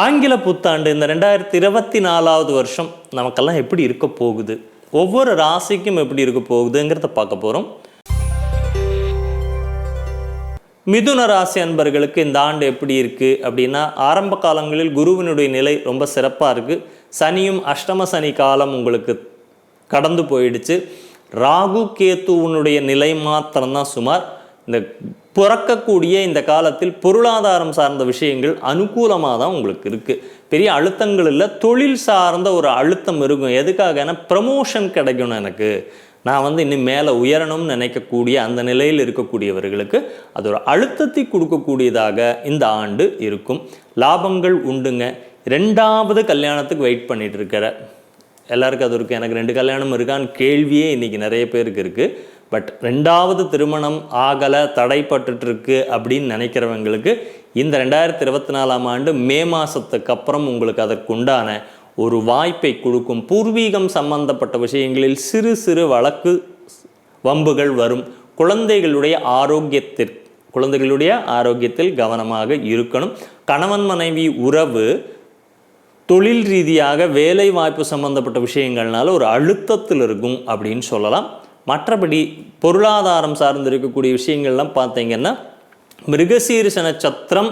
ஆங்கில புத்தாண்டு இந்த ரெண்டாயிரத்தி இருபத்தி நாலாவது வருஷம் நமக்கெல்லாம் எப்படி இருக்க போகுது? ஒவ்வொரு ராசிக்கும் எப்படி இருக்க போகுதுங்கிறத பார்க்க போகிறோம் மிதுன ராசி அன்பர்களுக்கு இந்த ஆண்டு எப்படி இருக்குது அப்படின்னா ஆரம்ப காலங்களில் குருவினுடைய நிலை ரொம்ப சிறப்பாக இருக்குது சனியும் அஷ்டம சனி காலம் உங்களுக்கு கடந்து போயிடுச்சு. ராகு கேத்துவனுடைய நிலை மாத்திரம்தான் சுமார். இந்த பிறக்கக்கூடிய இந்த காலத்தில் பொருளாதாரம் சார்ந்த விஷயங்கள் அனுகூலமாக தான் உங்களுக்கு இருக்குது பெரிய அழுத்தங்கள் இல்லை தொழில் சார்ந்த ஒரு அழுத்தம் இருக்கும். எதுக்காகனா ப்ரமோஷன் கிடைக்கணும் எனக்கு. நான் வந்து இன்னும் மேலே உயரணும்னு நினைக்கக்கூடிய அந்த நிலையில் இருக்கக்கூடியவர்களுக்கு அது ஒரு அழுத்தத்தை கொடுக்கக்கூடியதாக இந்த ஆண்டு இருக்கும். லாபங்கள் உண்டுங்க. ரெண்டாவது கல்யாணத்துக்கு வெயிட் பண்ணிகிட்டு இருக்கிற. எல்லாருக்கும் அது இருக்குது எனக்கு ரெண்டு கல்யாணம் இருக்கான்னு கேள்வியே இன்றைக்கி நிறைய பேருக்கு இருக்குது பட் ரெண்டாவது திருமணம் ஆகலை தடைப்பட்டுருக்கு அப்படின்னு நினைக்கிறவங்களுக்கு இந்த ரெண்டாயிரத்தி இருபத்தி நாலாம் ஆண்டு மே மாதத்துக்கு அப்புறம் உங்களுக்கு அதற்குண்டான ஒரு வாய்ப்பை கொடுக்கும். பூர்வீகம் சம்பந்தப்பட்ட விஷயங்களில் சிறு சிறு வழக்கு வம்புகள் வரும். குழந்தைகளுடைய ஆரோக்கியத்திற்கு குழந்தைகளுடைய ஆரோக்கியத்தில் கவனமாக இருக்கணும். கணவன் மனைவி உறவு தொழில் ரீதியாக வேலை வாய்ப்பு சம்பந்தப்பட்ட விஷயங்கள்னால ஒரு அழுத்தத்தில் இருக்கும் அப்படின்னு சொல்லலாம். மற்றபடி பொருளாதாரம் சார்ந்து இருக்கக்கூடிய விஷயங்கள்லாம் பார்த்தீங்கன்னா மிருகசீரிசன நட்சத்திரம்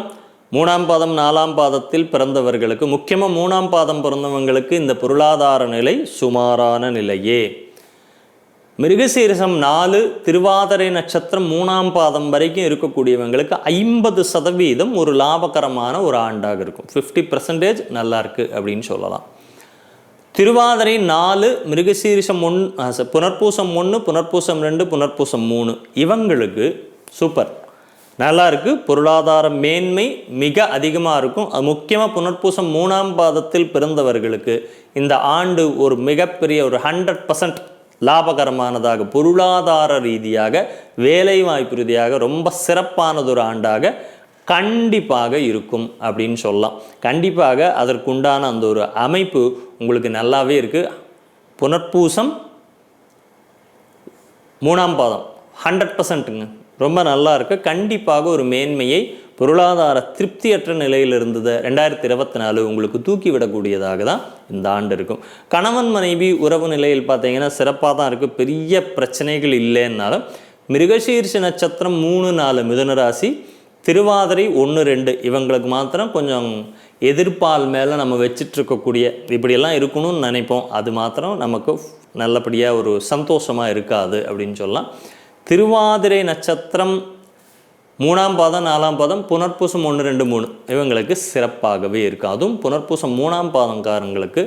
மூணாம் பாதம் நாலாம் பாதத்தில் பிறந்தவர்களுக்கு முக்கியமாக மூணாம் பாதம் பிறந்தவங்களுக்கு இந்த பொருளாதார நிலை சுமாரான நிலையே. மிருகசீரசம் நாலு திருவாதிரை நட்சத்திரம் மூணாம் பாதம் வரைக்கும் இருக்கக்கூடியவங்களுக்கு ஐம்பது சதவீதம் ஒரு லாபகரமான ஒரு ஆண்டாக இருக்கும். ஃபிஃப்டி பர்சன்டேஜ் நல்லா இருக்கு அப்படின்னு சொல்லலாம். திருவாதிரை நாலு மிருகசீரிஷம் ஒன் புனர்பூசம் ஒன்று புனர்பூசம் ரெண்டு புனர்பூசம் மூணு. இவங்களுக்கு சூப்பர். நல்லா இருக்குது பொருளாதார மேன்மை மிக அதிகமாக இருக்கும். அது முக்கியமாக புனர்பூசம் மூணாம் பாதத்தில் பிறந்தவர்களுக்கு இந்த ஆண்டு ஒரு மிகப்பெரிய ஒரு ஹண்ட்ரட் பர்சன்ட் லாபகரமானதாக பொருளாதார ரீதியாக வேலை வாய்ப்பு ரீதியாக ரொம்ப சிறப்பானதொரு ஆண்டாக கண்டிப்பாக இருக்கும் அப்படின்னு சொல்லலாம். கண்டிப்பாக அதற்குண்டான அந்த ஒரு அமைப்பு உங்களுக்கு நல்லாவே இருக்குது புனர்பூசம் மூணாம் பாதம். ஹண்ட்ரட் பர்சன்ட்டுங்க ரொம்ப நல்லா இருக்குது கண்டிப்பாக ஒரு மேன்மையை பொருளாதார திருப்தியற்ற நிலையில் இருந்தது ரெண்டாயிரத்தி இருபத்தி நாலு உங்களுக்கு தூக்கி விடக்கூடியதாக தான் இந்த ஆண்டு இருக்கும். கணவன் மனைவி உறவு நிலையில் பார்த்தீங்கன்னா சிறப்பாக தான் இருக்குது பெரிய பிரச்சனைகள் இல்லைன்னாலும் மிருகசீர்ஷ நட்சத்திரம் மூணு நாலு மிதுன ராசி திருவாதிரை ஒன்று ரெண்டு இவங்களுக்கு மாத்திரம் கொஞ்சம் எதிர்ப்பால் மேலே நம்ம வச்சிட்டு இருக்கக்கூடிய இப்படியெல்லாம் இருக்கணும்னு நினைப்போம். அது மாத்திரம் நமக்கு நல்லபடியாக ஒரு சந்தோஷமாக இருக்காது அப்படின்னு சொல்லலாம். திருவாதிரை நட்சத்திரம் மூணாம் பாதம் நாலாம் பாதம் புனர்பூசம் ஒன்று ரெண்டு மூணு இவங்களுக்கு சிறப்பாகவே இருக்கும் அதுவும் புனர்பூசம் மூணாம் பாதங்காரங்களுக்கு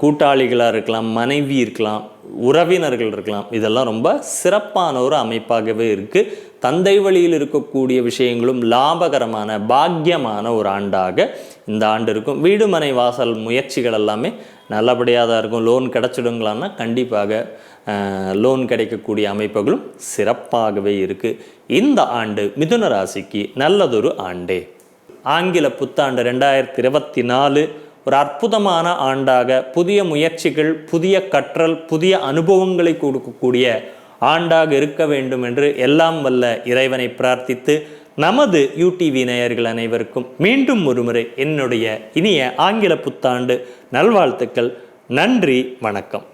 கூட்டாளிகளாக இருக்கலாம் மனைவி இருக்கலாம் உறவினர்கள் இருக்கலாம். இதெல்லாம் ரொம்ப சிறப்பான ஒரு அமைப்பாகவே இருக்குது தந்தை வழியில் இருக்கக்கூடிய விஷயங்களும் லாபகரமான பாக்கியமான ஒரு ஆண்டாக இந்த ஆண்டு இருக்கும். வீடு மனை வாசல் முயற்சிகள் எல்லாமே நல்லபடியாக தான் இருக்கும். லோன் கிடச்சிடுங்களான்னா கண்டிப்பாக லோன் கிடைக்கக்கூடிய அமைப்புகளும் சிறப்பாகவே இருக்குது இந்த ஆண்டு மிதுன ராசிக்கு நல்லதொரு ஆண்டே. ஆங்கில புத்தாண்டு ரெண்டாயிரத்தி இருபத்தி நாலு ஒரு அற்புதமான ஆண்டாக புதிய முயற்சிகள் புதிய கற்றல் புதிய அனுபவங்களை கொடுக்கக்கூடிய ஆண்டாக இருக்க வேண்டும் என்று எல்லாம் வல்ல இறைவனை பிரார்த்தித்து நமது யூடிவி நேயர்கள் அனைவருக்கும் மீண்டும் ஒருமுறை என்னுடைய இனிய ஆங்கில புத்தாண்டு நல்வாழ்த்துக்கள். நன்றி வணக்கம்.